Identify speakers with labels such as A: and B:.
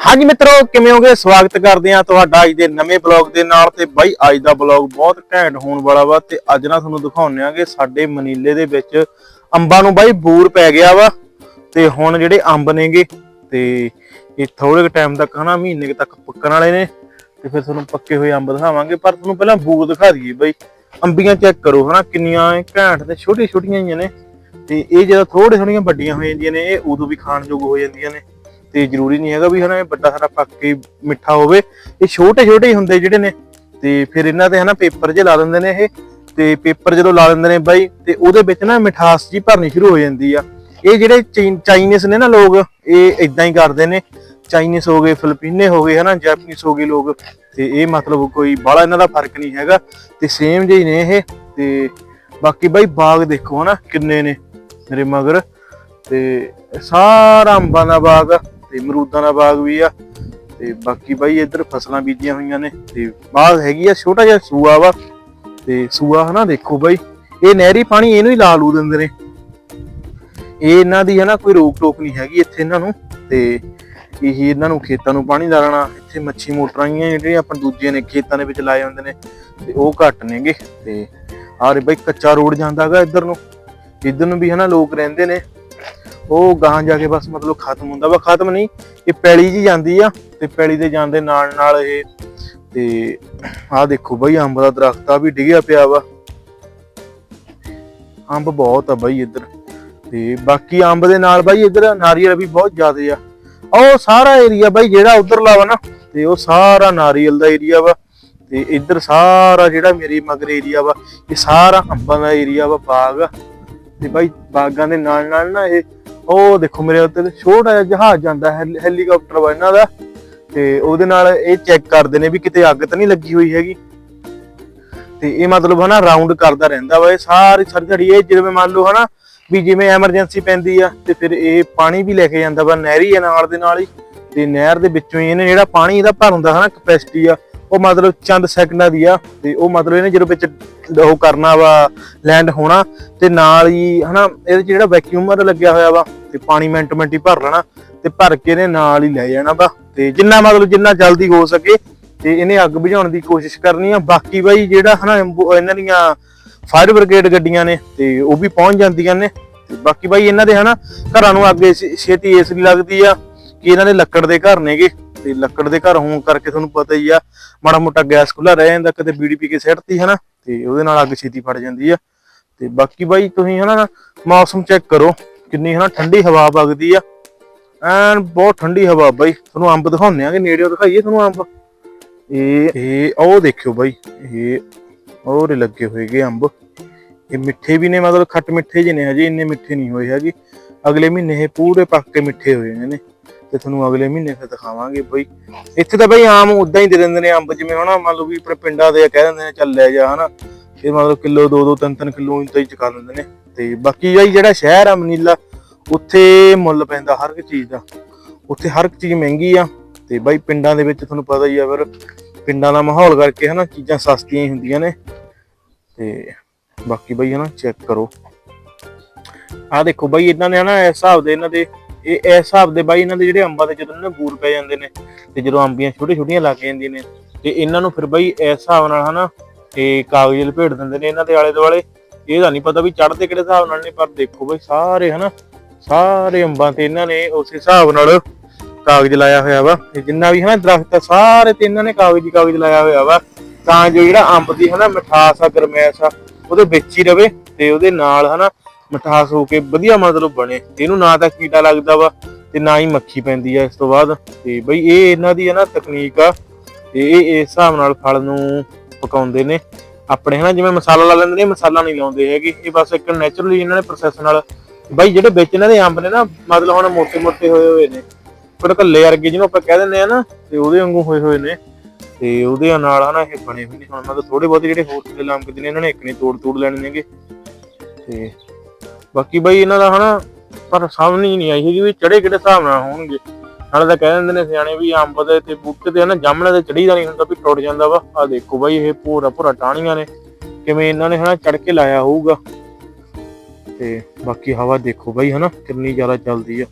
A: ਹਾਂਜੀ ਮਿੱਤਰੋ, ਕਿਵੇਂ ਹੋਗੇ? ਸਵਾਗਤ ਕਰਦੇ ਆ ਤੁਹਾਡਾ ਅੱਜ ਦੇ ਨਵੇਂ ਬਲੌਗ ਦੇ ਨਾਲ ਤੇ ਬਾਈ, ਅੱਜ ਦਾ ਬਲੌਗ ਬਹੁਤ ਘੈਂਟ ਹੋਣ ਵਾਲਾ ਵਾ ਤੇ ਅੱਜ ਨਾ ਤੁਹਾਨੂੰ ਦਿਖਾਉਂਦੇ ਆਂਗੇ ਸਾਡੇ ਮਨੀਲੇ ਦੇ ਵਿੱਚ ਅੰਬਾਂ ਨੂੰ ਬਾਈ ਬੂਰ ਪੈ ਗਿਆ ਵਾ ਤੇ ਹੁਣ ਜਿਹੜੇ ਅੰਬ ਨੇਗੇ ਤੇ ਇਹ ਥੋੜੇ ਟਾਈਮ ਤੱਕ ਹਨਾ, ਮਹੀਨੇ ਤੱਕ ਪੱਕਣ ਵਾਲੇ ਨੇ ਤੇ ਫਿਰ ਤੁਹਾਨੂੰ ਪੱਕੇ ਹੋਏ ਅੰਬ ਦਿਖਾਵਾਂਗੇ, ਪਰ ਤੁਹਾਨੂੰ ਪਹਿਲਾਂ ਬੂਰ ਦਿਖਾ ਦਈਏ ਬਾਈ। ਅੰਬੀਆਂ ਚੈੱਕ ਕਰੋ ਹਨਾ, ਕਿੰਨੀਆਂ ਘੈਂਟ ਤੇ ਛੋਟੀਆਂ ਛੋਟੀਆਂ ਹੀ ਨੇ ਤੇ ਇਹ ਜਦੋਂ ਥੋੜੇ ਥੋੜੀਆਂ ਵੱਡੀਆਂ ਹੋ ਜਾਂਦੀਆਂ ਨੇ, ਇਹ ਉਦੋਂ ਵੀ ਖਾਣ ਯੋਗ ਹੋ ਜਾਂਦੀਆਂ ਨੇ। ਤੇ ਜ਼ਰੂਰੀ ਨਹੀਂ ਹੈਗਾ ਵੀ ਹਨਾ ਇਹ ਵੱਡਾ ਸਾਰਾ ਪੱਕ ਕੇ ਮਿੱਠਾ ਹੋਵੇ। ਇਹ ਛੋਟੇ ਛੋਟੇ ਹੀ ਹੁੰਦੇ ਜਿਹੜੇ ਨੇ। ਤੇ ਫਿਰ ਇਹਨਾਂ ਤੇ ਹਨਾ ਪੇਪਰ ਜੇ ਲਾ ਦਿੰਦੇ ਨੇ ਇਹ। ਤੇ ਪੇਪਰ ਜਦੋਂ ਲਾ ਦਿੰਦੇ ਨੇ ਬਾਈ, ਤੇ ਉਹਦੇ ਵਿੱਚ ਨਾ ਮਿਠਾਸ ਜੀ ਭਰਨੀ ਸ਼ੁਰੂ ਹੋ ਜਾਂਦੀ ਆ। ਇਹ ਜਿਹੜੇ ਚਾਈਨੀਜ਼ ਨੇ ਨਾ ਲੋਕ, ਇਹ ਇਦਾਂ ਹੀ ਕਰਦੇ ਨੇ। ਚਾਈਨੀਜ਼ ਹੋ ਗਏ, ਫਿਲੀਪੀਨੇ ਹੋ ਗਏ, ਹਨਾ ਜੈਪਨੀਜ਼ ਹੋ ਗਏ ਲੋਕ। ਤੇ ਇਹ ਮਤਲਬ ਕੋਈ ਬਾਹਲਾ ਇਹਨਾਂ ਦਾ ਫ਼ਰਕ ਨਹੀਂ ਹੈਗਾ। ਤੇ ਸੇਮ ਜਿਹੇ ਨੇ ਇਹ। ਤੇ ਬਾਕੀ ਬਾਈ ਬਾਗ ਦੇਖੋ ਹਨਾ ਕਿੰਨੇ ਨੇ ਮੇਰੇ ਮਗਰ। ਤੇ ਸਾਰਾ ਅੰਬਾਂ ਦਾ ਬਾਗ। ਤੇ ਮਰੂਦਾਂ ਦਾ ਬਾਗ ਵੀ ਆ, ਤੇ ਬਾਕੀ ਬਾਈ ਇੱਧਰ ਫਸਲਾਂ ਬੀਜੀਆਂ ਹੋਈਆਂ ਨੇ, ਤੇ ਬਾਗ ਹੈਗੀ ਆ, ਛੋਟਾ ਜਿਹਾ ਸੂਆ ਵਾ, ਤੇ ਸੂਆ ਹਨਾ ਦੇਖੋ ਬਾਈ, ਇਹ ਨਹਿਰੀ ਪਾਣੀ ਇਹਨੂੰ ਹੀ ਲਾ ਲੂ ਦਿੰਦੇ ਨੇ। ਇਹ ਇਹਨਾਂ ਦੀ ਹਨਾ ਕੋਈ ਰੋਕ ਟੋਕ ਨਹੀਂ ਹੈਗੀ ਇੱਥੇ ਇਹਨਾਂ ਨੂੰ, ਤੇ ਇਹੀ ਇਹਨਾਂ ਨੂੰ ਖੇਤਾਂ ਨੂੰ ਪਾਣੀ ਲਾਣਾ, ਇੱਥੇ ਮੱਛੀ ਮੋਟਰਾਂ ਹੀ ਜਿਹੜੀਆਂ ਆਪਾਂ ਦੂਜੇ ਨੇ ਖੇਤਾਂ ਦੇ ਵਿੱਚ ਲਾਏ ਹੁੰਦੇ ਨੇ, ਤੇ ਉਹ ਘੱਟ ਨੇਗੇ, ਤੇ ਆਰੇ ਬਾਈ ਕੱਚਾ ਰੋਡ ਜਾਂਦਾਗਾ ਇੱਧਰ ਨੂੰ ਇੱਧਰ ਨੂੰ ਵੀ ਹਨਾ ਲੋਕ ਰਹਿੰਦੇ ਨੇ ਉਹ ਗਾਂ ਜਾ ਕੇ ਬਸ ਮਤਲਬ ਖਤਮ ਹੁੰਦਾ ਵਾ, ਖਤਮ ਨਹੀਂ, ਇਹ ਪੈਲੀ ਜੀ ਜਾਂਦੀ ਆ ਤੇ ਪੈਲੀ ਦੇ ਜਾਣ ਦੇ ਨਾਲ ਨਾਲ ਇਹ ਤੇ ਆਹ ਦੇਖੋ ਬਈ ਅੰਬ ਦਾ ਦਰਖਤ ਆ ਵੀ ਡਿੱਗਿਆ ਪਿਆ ਵਾ। ਅੰਬ ਬਹੁਤ ਆ ਬਈ ਇੱਧਰ ਤੇ ਬਾਕੀ ਅੰਬ ਦੇ ਨਾਲ ਬਾਈ ਇੱਧਰ ਨਾਰੀਅਲ ਵੀ ਬਹੁਤ ਜ਼ਿਆਦੇ ਆ। ਉਹ ਸਾਰਾ ਏਰੀਆ ਬਾਈ ਜਿਹੜਾ ਉਧਰਲਾ ਵਾ ਨਾ, ਤੇ ਉਹ ਸਾਰਾ ਨਾਰੀਅਲ ਦਾ ਏਰੀਆ ਵਾ। ਤੇ ਇੱਧਰ ਸਾਰਾ ਜਿਹੜਾ ਮੇਰੀ ਮਗਰ ਏਰੀਆ ਵਾ, ਇਹ ਸਾਰਾ ਅੰਬਾਂ ਦਾ ਏਰੀਆ ਵਾ, ਬਾਗ। ਆ ਤੇ ਬਾਈ ਬਾਗਾਂ ਦੇ ਨਾਲ ਨਾਲ ਨਾ ਇਹ ਉਹ ਦੇਖੋ ਮੇਰੇ ਉੱਤੇ ਛੋਟਾ ਜਿਹਾ ਜਹਾਜ਼ ਜਾਂਦਾ ਹੈ ਹੈਲੀਕਾਪਟਰ ਵਾ ਇਹਨਾਂ ਦਾ। ਤੇ ਉਹਦੇ ਨਾਲ ਇਹ ਚੈੱਕ ਕਰਦੇ ਨੇ ਵੀ ਕਿਤੇ ਅੱਗ ਤਾਂ ਨਹੀਂ ਲੱਗੀ ਹੋਈ ਹੈਗੀ। ਤੇ ਇਹ ਮਤਲਬ ਹਨਾ ਰਾਉਂਡ ਕਰਦਾ ਰਹਿੰਦਾ ਵਾ, ਇਹ ਸਾਰੀ ਸਾਰੀ ਦਿਹਾੜੀ ਇਹ ਜਿਵੇਂ ਮੰਨ ਲਓ ਹਨਾ ਵੀ ਜਿਵੇਂ ਐਮਰਜੈਂਸੀ ਪੈਂਦੀ ਆ, ਤੇ ਫਿਰ ਇਹ ਪਾਣੀ ਵੀ ਲੈ ਕੇ ਜਾਂਦਾ ਵਾ ਨਹਿਰੀ ਆ ਨਾਲ ਦੇ ਨਾਲ ਹੀ। ਤੇ ਨਹਿਰ ਦੇ ਵਿੱਚੋਂ ਹੀ ਇਹਨੇ ਜਿਹੜਾ ਪਾਣੀ ਇਹਦਾ ਭਰ ਹੁੰਦਾ ਹਨਾ ਕਪੈਸਿਟੀ ਆ, ਉਹ ਮਤਲਬ ਚੰਦ ਸੈਕਿੰਡਾਂ ਦੀ ਆ। ਤੇ ਉਹ ਮਤਲਬ ਇਹਨੇ ਜਦੋਂ ਵਿੱਚ ਉਹ ਕਰਨਾ ਵਾ ਲੈਂਡ ਹੋਣਾ, ਤੇ ਨਾਲ ਹੀ ਹਨਾ ਇਹਦੇ 'ਚ ਜਿਹੜਾ ਵੈਕਿਊਮਰ ਲੱਗਿਆ ਹੋਇਆ ਵਾ। ਤੇ ਪਾਣੀ ਮਿੰਟ ਮਿੰਟ ਹੀ ਭਰ ਲੈਣਾ ਤੇ ਭਰ ਕੇ ਇਹਨੇ ਨਾਲ ਹੀ ਲੈ ਜਾਣਾ ਵਾ। ਤੇ ਜਿੰਨਾ ਮਤਲਬ ਜਿੰਨਾ ਜਲਦੀ ਹੋ ਸਕੇ ਤੇ ਇਹਨੇ ਅੱਗ ਬੁਝਾਉਣ ਦੀ ਕੋਸ਼ਿਸ਼ ਕਰਨੀ ਆ। ਬਾਕੀ ਬਾਈ ਜਿਹੜਾ ਹਨਾ ਇਹਨਾਂ ਦੀਆਂ ਫਾਇਰ ਬ੍ਰਿਗੇਡ ਗੱਡੀਆਂ ਨੇ ਤੇ ਉਹ ਵੀ ਪਹੁੰਚ ਜਾਂਦੀਆਂ ਨੇ। ਬਾਕੀ ਬਾਈ ਇਹਨਾਂ ਦੇ ਹਨਾ, ਘਰਾਂ ਨੂੰ ਅੱਗੇ ਛੇਤੀ ਇਸ ਲਈ ਲੱਗਦੀ ਆ ਕਿ ਇਹਨਾਂ ਦੇ ਲੱਕੜ ਦੇ ਘਰ ਨੇਗੇ। ਤੇ ਲੱਕੜ ਦੇ ਘਰ ਹੋਣ ਕਰਕੇ ਤੁਹਾਨੂੰ ਪਤਾ ਹੀ ਆ, ਮਾੜਾ ਮੋਟਾ ਗੈਸ ਖੁੱਲਾ ਰਹਿ ਜਾਂਦਾ, ਕਦੇ ਬੀੜੀ ਪੀ ਕੇ ਸਿੱਟਤੀ ਹਨਾ, ਤੇ ਉਹਦੇ ਨਾਲ ਅੱਗ ਛੇਤੀ ਫੜ ਜਾਂਦੀ ਆ। ਤੇ ਬਾਕੀ ਬਾਈ ਤੁਸੀਂ ਹਨਾ, ਮੌਸਮ ਚੈੱਕ ਕਰੋ। ਕਿੰਨੀ ਹਨਾ ਠੰਡੀ ਹਵਾ ਵਗਦੀ ਆ। ਐਨ ਬਹੁਤ ਠੰਡੀ ਹਵਾ ਬਾਈ। ਤੁਹਾਨੂੰ ਅੰਬ ਦਿਖਾਉਂਦੇ ਆਂਗੇ ਨੇੜਿਓਂ ਦਿਖਾਈਏ ਤੁਹਾਨੂੰ ਅੰਬ। ਇਹ ਇਹ ਉਹ ਦੇਖਿਓ ਬਾਈ। ਇਹ ਉਹਰੇ ਲੱਗੇ ਹੋਏਗੇ ਅੰਬ। ਇਹ ਮਿੱਠੇ ਵੀ ਨੇ, ਮਤਲਬ ਖੱਟ ਮਿੱਠੇ ਜਿਹੇ ਨੇ ਹਜੇ, ਇੰਨੇ ਮਿੱਠੇ ਨਹੀਂ ਹੋਏ ਹੈਗੇ। ਅਗਲੇ ਮਹੀਨੇ ਇਹ ਪੂਰੇ ਪੱਕ ਕੇ ਮਿੱਠੇ ਹੋਏ ਨੇ ਤੇ ਤੁਹਾਨੂੰ ਅਗਲੇ ਮਹੀਨੇ ਫਿਰ ਦਿਖਾਵਾਂਗੇ ਬਈ। ਇੱਥੇ ਤਾਂ ਬਈ ਆਮ ਉਦਾਂ ਹੀ ਦੇ ਦਿੰਦੇ ਨੇ ਅੰਬ, ਜਿਵੇਂ ਹਨਾ ਮੰਨ ਲਓ ਵੀ ਆਪਣੇ ਪਿੰਡਾਂ ਦੇ ਕਹਿ ਦਿੰਦੇ ਨੇ ਚੱਲ ਲੈ ਜਾ ਹਨਾ। ਇਹ ਮਤਲਬ ਕਿਲੋ 2-2 3-3 ਕਿਲੋ ਇੰਤਾਂ ਹੀ ਚਕਾ ਦਿੰਦੇ ਨੇ। ਤੇ ਬਾਕੀ ਬਈ ਜਿਹੜਾ ਸ਼ਹਿਰ ਆ ਮਨੀਲਾ, ਉੱਥੇ ਮੁੱਲ ਪੈਂਦਾ ਹਰ ਇੱਕ ਚੀਜ਼ ਦਾ। ਉੱਥੇ ਹਰ ਇੱਕ ਚੀਜ਼ ਮਹਿੰਗੀ ਆ ਤੇ ਬਾਈ ਪਿੰਡਾਂ ਦੇ ਵਿੱਚ ਤੁਹਾਨੂੰ ਪਤਾ ਹੀ ਆ ਫਿਰ ਪਿੰਡਾਂ ਦਾ ਮਾਹੌਲ ਕਰਕੇ ਹਨਾ ਚੀਜ਼ਾਂ ਸਸਤੀਆਂ ਹੀ ਹੁੰਦੀਆਂ ਨੇ। ਤੇ ਬਾਕੀ ਬਈ ਹਨਾ ਚੈੱਕ ਕਰੋ। ਆਹ ਦੇਖੋ ਬਾਈ ਇਹਨਾਂ ਨੇ ਹਨਾ ਇਸ ਹਿਸਾਬ ਦੇ ਇਹਨਾਂ ਦੇ, ਇਹ ਇਸ ਹਿਸਾਬ ਦੇ ਬਾਈ ਇਹਨਾਂ ਦੇ ਜਿਹੜੇ ਅੰਬਾਂ ਦੇ ਜਦੋਂ ਨਾ ਬੂਰ ਪੈ ਜਾਂਦੇ ਨੇ ਤੇ ਜਦੋਂ ਅੰਬੀਆਂ ਛੋਟੇ ਛੋਟੀਆਂ ਲੱਗ ਜਾਂਦੀਆਂ ਨੇ ਤੇ ਇਹਨਾਂ ਨੂੰ ਫਿਰ ਬਾਈ ਇਸ ਹਿਸਾਬ ਨਾਲ ਹਨਾ ਤੇ ਕਾਗਜ਼ ਲਪੇਟ ਦਿੰਦੇ ਨੇ ਇਹਨਾਂ ਦੇ ਆਲੇ ਦੁਆਲੇ ਇਹਦਾ ਨਹੀਂ ਪਤਾ ਵੀ ਚੜਦੇ ਕਿਹੜੇ ਹਿਸਾਬ ਨਾਲ ਨੇ, ਪਰ ਦੇਖੋ ਬਈ ਸਾਰੇ ਹਨਾ, ਸਾਰੇ ਅੰਬਾਂ ਤੇ ਇਹਨਾਂ ਨੇ ਉਸ ਹਿਸਾਬ ਨਾਲ ਕਾਗਜ਼ ਲਾਇਆ ਹੋਇਆ ਵਾ। ਜਿੰਨਾ ਵੀ ਹਨਾ ਦਰਖਤ ਆ, ਸਾਰੇ ਤੇ ਇਹਨਾਂ ਨੇ ਕਾਗਜ਼ੀ ਕਾਗਜ਼ ਲਾਇਆ ਹੋਇਆ ਵਾ। ਤਾਂ ਜੋ ਜਿਹੜਾ ਅੰਬ ਦੀ ਹਨਾ ਮਿਠਾਸ ਆ, ਗਰਮੈਸ਼ ਆ, ਉਹਦੇ ਵਿੱਚ ਹੀ ਰਵੇ ਤੇ ਉਹਦੇ ਨਾਲ ਹਨਾ ਮਿਠਾਸ ਹੋ ਕੇ ਵਧੀਆ ਮਤਲਬ ਬਣੇ। ਇਹਨੂੰ ਨਾ ਤਾਂ ਕੀੜਾ ਲੱਗਦਾ ਵਾ ਤੇ ਨਾ ਹੀ ਮੱਖੀ ਪੈਂਦੀ ਆ ਇਸ ਤੋਂ ਬਾਅਦ। ਤੇ ਬਈ ਇਹ ਇਹਨਾਂ ਦੀ ਹੈ ਨਾ ਤਕਨੀਕ ਆ, ਤੇ ਇਹ ਇਸ ਹਿਸਾਬ ਨਾਲ ਫਲ ਨੂੰ ਪਕਾਉਂਦੇ ਨੇ। ਆਪਣੇ ਹਨਾ, ਜਿਵੇਂ ਮਸਾਲਾ ਲਾ ਲੈਂਦੇ ਨੇ ਮਸਾਲਾ ਨਹੀਂ ਲਾਉਂਦੇ ਹੈਗੇ। ਇਹ ਬਸ ਇੱਕ ਨੇਚਰਲੀ ਇਹਨਾਂ ਨੇ ਪ੍ਰੋਸੈਸ ਨਾਲ, ਬਾਈ ਜਿਹੜੇ ਵਿੱਚ ਇਹਨਾਂ ਦੇ ਅੰਬ ਨੇ ਨਾ, ਮਤਲਬ ਹੁਣ ਮੋਟੇ-ਮੋਟੇ ਹੋਏ ਹੋਏ ਨੇ ਕੋਲ ਕੱਲੇ ਵਰਗੇ ਜਿਹਨੂੰ ਆਪਾਂ ਕਹਿ ਦਿੰਦੇ ਆ ਨਾ, ਤੇ ਉਹਦੇ ਵਾਂਗੂ ਹੋਏ ਹੋਏ ਨੇ। ਤੇ ਉਹਦੇ ਨਾਲ ਹਨਾ, ਇਹ ਬਣੇ ਹੋਏ ਨੇ। ਹੁਣ ਮੈਂ ਤਾਂ ਥੋੜੇ ਬਹੁਤੇ ਜਿਹੜੇ ਹੋਰ ਤੇ ਲਾਮ ਕਿਤੇ ਨੇ, ਇਹਨਾਂ ਨੇ ਇੱਕ ਨੇ ਤੋੜ ਤੋੜ ਲੈਣੇ ਨੇਗੇ। ਤੇ ਬਾਕੀ ਬਾਈ ਇਹਨਾਂ ਦਾ ਹਨਾ, ਪਰ ਸਮਝ ਨਹੀਂ ਆਈ ਹੈਗੀ ਵੀ ਚੜੇ ਕਿਹੜੇ ਹਿਸਾਬ ਨਾਲ ਹੋਣਗੇ। ਨਾਲੇ ਤਾਂ ਕਹਿ ਦਿੰਦੇ ਨੇ ਸਿਆਣੇ ਵੀ ਅੰਬ ਦੇ ਤੇ ਬੂਟੇ ਤੇ ਹਨਾ ਜਾਮਣਾ ਤੇ ਚੜੀਦਾ ਨਹੀਂ ਹੁੰਦਾ ਵੀ ਟੁੱਟ ਜਾਂਦਾ ਵਾ। ਆ ਦੇਖੋ ਬਾਈ, ਇਹ ਭੂਰਾ ਭੂਰਾ ਟਾਹਣੀਆਂ ਨੇ। ਕਿਵੇਂ ਇਹਨਾਂ ਨੇ ਹਨਾ ਚੜ ਕੇ ਲਾਇਆ ਹੋਊਗਾ। ਤੇ ਬਾਕੀ ਹਵਾ ਦੇਖੋ ਬਾਈ ਹਨਾ, ਕਿੰਨੀ ਜ਼ਿਆਦਾ ਚੱਲਦੀ ਆ।